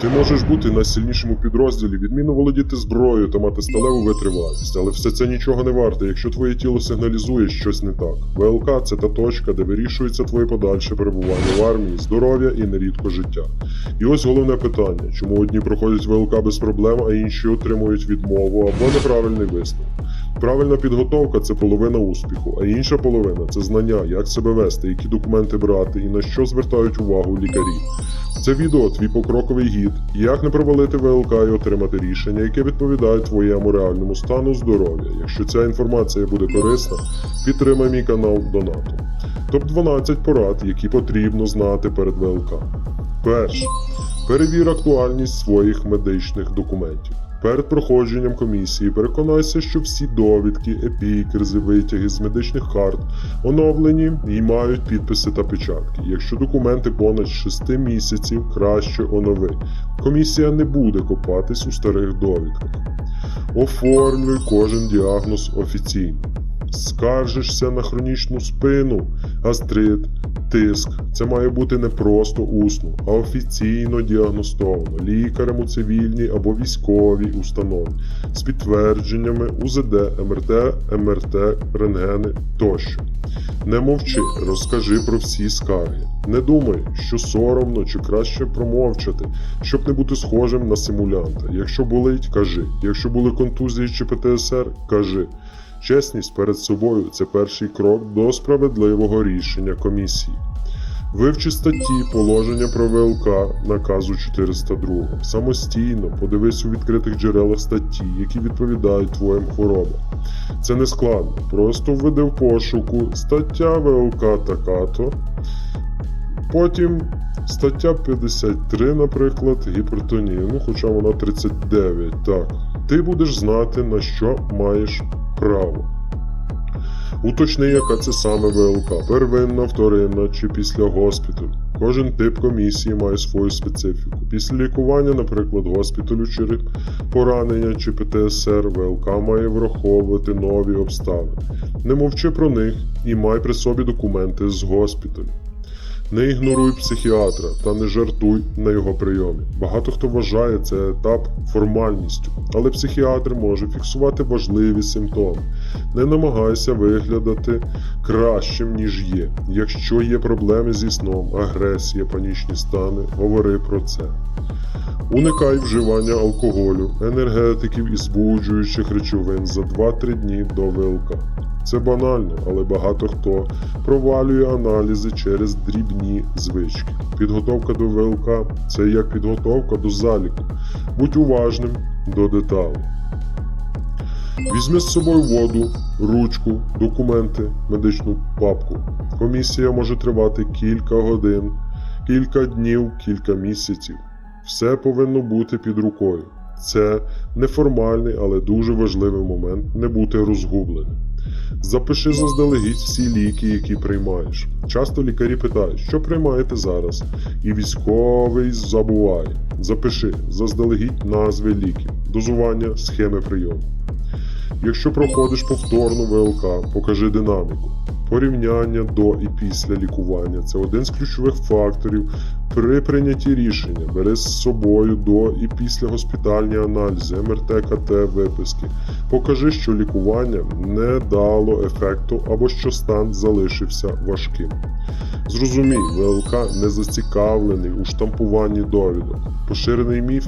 Ти можеш бути найсильнішим у підрозділі, відмінно володіти зброєю та мати сталеву витривалість, але все це нічого не варте, якщо твоє тіло сигналізує щось не так. ВЛК це та точка, де вирішується твоє подальше перебування в армії, здоров'я і нерідко життя. І ось головне питання: чому одні проходять ВЛК без проблем, а інші отримують відмову або неправильний висновок. Правильна підготовка це половина успіху, а інша половина це знання, як себе вести, які документи брати і на що звертають увагу лікарі. Це відео твій покроковий гід, як не провалити ВЛК і отримати рішення, яке відповідає твоєму реальному стану здоров'я. Якщо ця інформація буде корисна, підтримай мій канал донатом. Топ 12 порад, які потрібно знати перед ВЛК. Перше. Перевір актуальність своїх медичних документів. Перед проходженням комісії переконайся, що всі довідки, епікризи, витяги з медичних карт оновлені і мають підписи та печатки. Якщо документи понад 6 місяців, краще онови. Комісія не буде копатись у старих довідках. Оформлюй кожен діагноз офіційно. Скаржишся на хронічну спину, гастрит, тиск. Це має бути не просто усно, а офіційно діагностовано лікарем у цивільній або військовій установі з підтвердженнями УЗД, МРТ, МРТ, рентгени тощо. Не мовчи, розкажи про всі скарги. Не думай, що соромно чи краще промовчати, щоб не бути схожим на симулянта. Якщо болить, кажи. Якщо були контузії чи ПТСР, кажи. Чесність перед собою це перший крок до справедливого рішення комісії. Вивчи статті положення про ВЛК наказу 402. Самостійно подивись у відкритих джерелах статті, які відповідають твоїм хворобам. Це не складно. Просто введи в пошуку стаття ВЛК така-то. Потім стаття 53, наприклад, гіпертонія, ну хоча вона 39. Так. Ти будеш знати, на що маєш право. Уточни, яка це саме ВЛК, первинна, вторинна чи після госпіталю. Кожен тип комісії має свою специфіку. Після лікування, наприклад, госпіталю через поранення чи ПТСР, ВЛК має враховувати нові обставини. Не мовчи про них і май при собі документи з госпіталю. Не ігноруй психіатра та не жартуй на його прийомі. Багато хто вважає це етап формальністю, але психіатр може фіксувати важливі симптоми. Не намагайся виглядати кращим, ніж є. Якщо є проблеми зі сном, агресія, панічні стани, говори про це. Уникай вживання алкоголю, енергетиків і збуджуючих речовин за 2-3 дні до ВЛК. Це банально, але багато хто провалює аналізи через дрібні звички. Підготовка до ВЛК це як підготовка до заліку. Будь уважним до деталей. Візьми з собою воду, ручку, документи, медичну папку. Комісія може тривати кілька годин, кілька днів, кілька місяців. Все повинно бути під рукою. Це неформальний, але дуже важливий момент не бути розгубленим. Запиши заздалегідь всі ліки, які приймаєш. Часто лікарі питають, що приймаєте зараз, і військовий забуває. Запиши заздалегідь назви ліків, дозування, схеми прийому. Якщо проходиш повторну ВЛК, покажи динаміку. Порівняння до і після лікування це один з ключових факторів при прийнятті рішення. Бери з собою до і після госпітальні аналізи, МРТ, КТ, виписки. Покажи, що лікування не дало ефекту або що стан залишився важким. Зрозумій, ВЛК не зацікавлений у штампуванні довідок. Поширений міф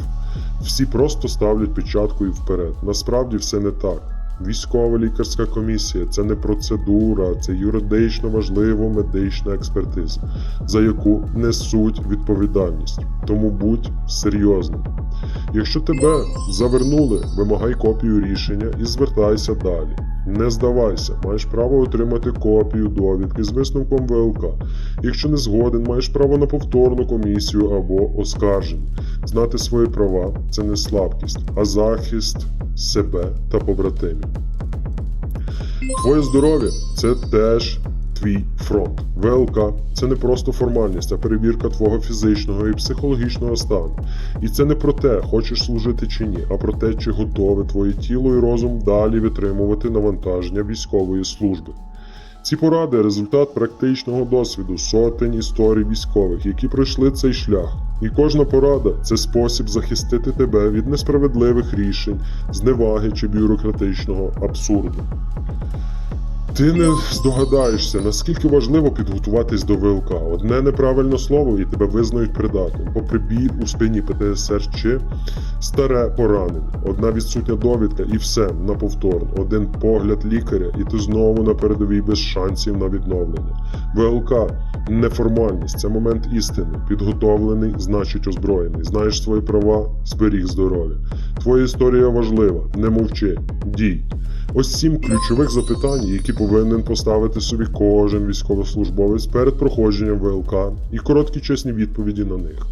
всі просто ставлять печатку і вперед. Насправді все не так. Військова лікарська комісія це не процедура, це юридично важлива медична експертиза, за яку несуть відповідальність. Тому будь серйозним. Якщо тебе завернули, вимагай копію рішення і звертайся далі. Не здавайся, маєш право отримати копію довідки з висновком ВЛК. Якщо не згоден, маєш право на повторну комісію або оскарження. Знати свої права це не слабкість, а захист себе та побратимів. Твоє здоров'я це теж твій фронт. ВЛК це не просто формальність, а перевірка твого фізичного і психологічного стану. І це не про те, хочеш служити чи ні, а про те, чи готове твоє тіло і розум далі витримувати навантаження військової служби. Ці поради результат практичного досвіду сотень історій військових, які пройшли цей шлях. І кожна порада це спосіб захистити тебе від несправедливих рішень, зневаги чи бюрократичного абсурду. Ти не здогадаєшся, наскільки важливо підготуватись до ВЛК. Одне неправильне слово і тебе визнають придатним, попри біль у спині ПТСР чи старе поранення. Одна відсутня довідка і все на повторно. Один погляд лікаря, і ти знову на передовій без шансів на відновлення. ВЛК неформальність, це момент істини. Підготовлений, значить озброєний. Знаєш свої права, зберіг здоров'я. Твоя історія важлива. Не мовчи, дій. Ось сім ключових запитань, які повинен поставити собі кожен військовослужбовець перед проходженням ВЛК, і короткі чесні відповіді на них.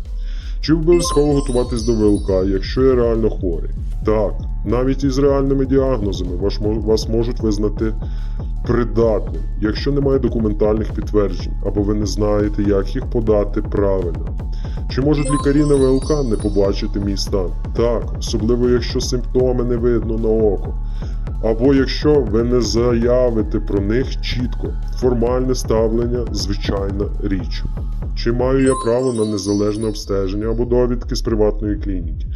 Чи обов'язково готуватись до ВЛК, якщо я реально хворий? Так, навіть із реальними діагнозами вас, можуть визнати придатним, якщо немає документальних підтверджень, або ви не знаєте, як їх подати правильно. Чи можуть лікарі на ВЛК не побачити мій стан? Так, особливо якщо симптоми не видно на око. Або якщо ви не заявите про них чітко, формальне ставлення звичайна річ. Чи маю я право на незалежне обстеження або довідки з приватної клініки?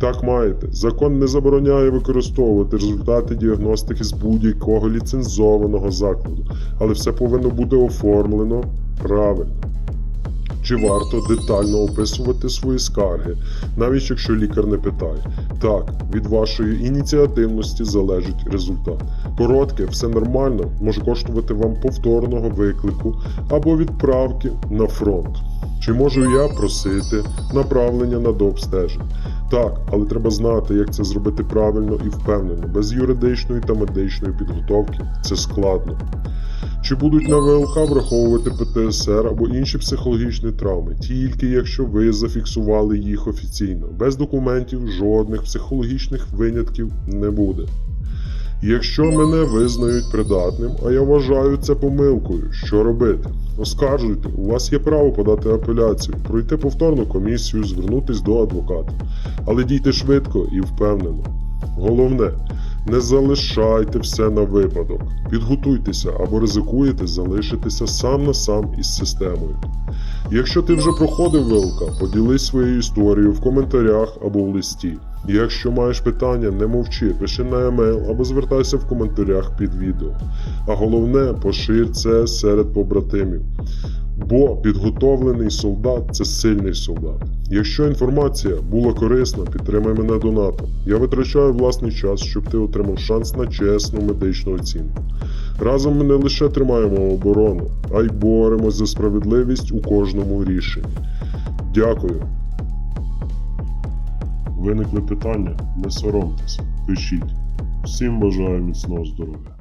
Так маєте. Закон не забороняє використовувати результати діагностики з будь-якого ліцензованого закладу, але все повинно бути оформлено правильно. Чи варто детально описувати свої скарги, навіть якщо лікар не питає? Так, від вашої ініціативності залежить результат. Коротке, все нормально, може коштувати вам повторного виклику або відправки на фронт. Чи можу я просити направлення на дообстеження? Так, але треба знати, як це зробити правильно і впевнено. Без юридичної та медичної підготовки це складно. Чи будуть на ВЛК враховувати ПТСР або інші психологічні травми, тільки якщо ви зафіксували їх офіційно. Без документів жодних психологічних винятків не буде. Якщо мене визнають придатним, а я вважаю це помилкою, що робити? Оскаржуйте, у вас є право подати апеляцію, пройти повторну комісію, звернутись до адвоката. Але дійте швидко і впевнено. Головне, не залишайте все на випадок. Підготуйтеся або ризикуєте залишитися сам на сам із системою. Якщо ти вже проходив ВЛК, поділись своєю історією в коментарях або в листі. Якщо маєш питання, не мовчи, пиши на емейл або звертайся в коментарях під відео. А головне, пошир це серед побратимів. Бо підготовлений солдат це сильний солдат. Якщо інформація була корисна, підтримай мене донатом. Я витрачаю власний час, щоб ти отримав шанс на чесну медичну оцінку. Разом ми не лише тримаємо оборону, а й боремось за справедливість у кожному рішенні. Дякую. Виникли питання? Не соромтеся, пишіть. Всім бажаю міцного здоров'я.